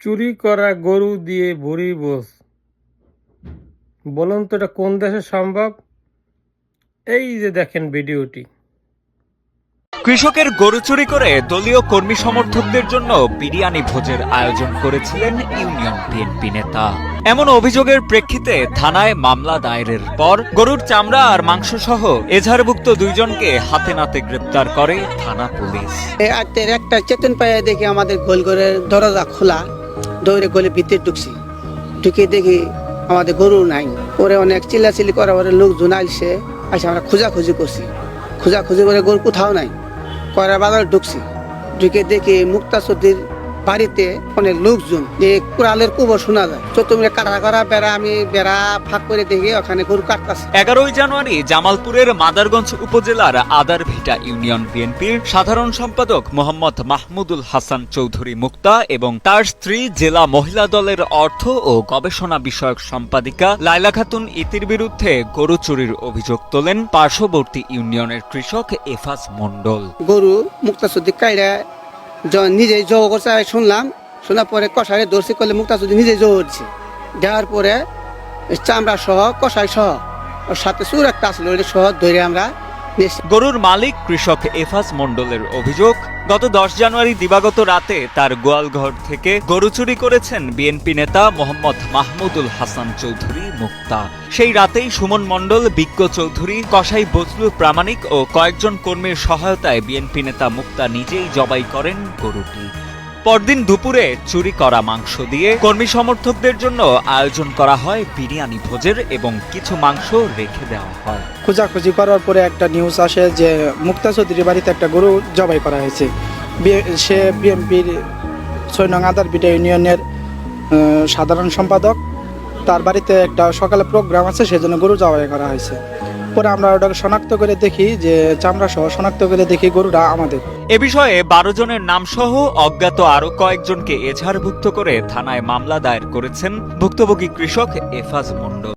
চুরি করা গরু দিয়ে ভরি বোঝ বলুন তো এটা কোন দেশে সম্ভব? এই যে দেখেন ভিডিওটি। কৃষকের গরু চুরি করে দলীয় কর্মী সমর্থকদের জন্য বিরিয়ানি ভোজের আয়োজন করেছিলেন ইউনিয়ন বিএনপি নেতা। এমন অভিযোগের প্রেক্ষিতে থানায় মামলা দায়েরের পর গরুর চামড়া আর মাংস সহ এজাহারভুক্ত দুইজনকে হাতে নাতে গ্রেপ্তার করে থানা পুলিশ। একটা চেতন পায়ে দেখি আমাদের গোলঘরের দরজা খোলা। দৌড়ে গলে ভিতরে ঢুকছি। ঢুকে দেখি আমাদের গরু নাই। ওরে অনেক চিল্লাচিল্লি করা পরে লোক আইসে আসে আমরা খোঁজাখুঁজি করছি। খোঁজাখুঁজি করে গরু কোথাও নাই। কয়রা বাজারে ঢুকছি। ঢুকে দেখি মুক্তা সর্দির বাড়িতে অনেক লোকজন যে কুড়ালের কুবর শোনা যায়। চতুর্মিলে কাটা করা বেড়া আমি বেড়া ফাঁক করে দেখি ওখানে গরু কাটতাছে। এগারোই জানুয়ারি জামালপুরের মাদারগঞ্জ উপজেলার আদারভিটা ইউনিয়ন বিএনপির সাধারণ সম্পাদক মোহাম্মদ মাহমুদুল হাসান চৌধুরী মুক্তা এবং তার স্ত্রী জেলা মহিলা দলের অর্থ ও গবেষণা বিষয়ক সম্পাদিকা লাইলা খাতুন ইতির বিরুদ্ধে গরু চুরির অভিযোগ তোলেন পার্শ্ববর্তী ইউনিয়নের কৃষক এফাস মণ্ডল। গরু মুক্তা সর্দি কাইরা জ- নিজে জব করছে শুনলাম, শোনার পরে কষাই দর্শি করলে মুক্তা নিজেই নিজে জহ করছে দেওয়ার পরে চামড়া সহ কষাই সহ, ওর সাথে সুর একটা আসলো সহ ধরে আমরা। গরুর মালিক কৃষক এফাস মণ্ডলের অভিযোগ, গত দশ জানুয়ারি দিবাগত রাতে তার গোয়ালঘর থেকে গরু চুরি করেছেন বিএনপি নেতা মোহাম্মদ মাহমুদুল হাসান চৌধুরী মুক্তা। সেই রাতেই সুমন মণ্ডল, বিজ্ঞ চৌধুরী, কসাই বজলু প্রামাণিক ও কয়েকজন কর্মীর সহায়তায় বিএনপি নেতা মুক্তা নিজেই জবাই করেন গরুটি। পরদিন দুপুরে চুরি করা মাংস দিয়ে কর্মী সমর্থকদের জন্য আয়োজন করা হয় বিরিয়ানি ভোজের এবং কিছু মাংস রেখে দেওয়া হয়। খোঁজাখুঁজি করার পরে একটা নিউজ আসে যে মুক্তা চৌধুরীর বাড়িতে একটা গরু জবাই করা হয়েছে। সে বিএনপির ছয় নং আদার বিটা ইউনিয়নের সাধারণ সম্পাদক। তার বাড়িতে একটা সকালে প্রোগ্রাম আছে, সেজন্য গরু জবাই করা হয়েছে। পরে আমরা ওটাকে শনাক্ত করে দেখি যে চামড়া সহ শনাক্ত করে দেখি গরুরা আমাদের। এ বিষয়ে বারো জনের নাম সহ অজ্ঞাত আরও কয়েকজনকে এছাড়ভুক্ত করে থানায় মামলা দায়ের করেছেন ভুক্তভোগী কৃষক এফাজ মণ্ডল।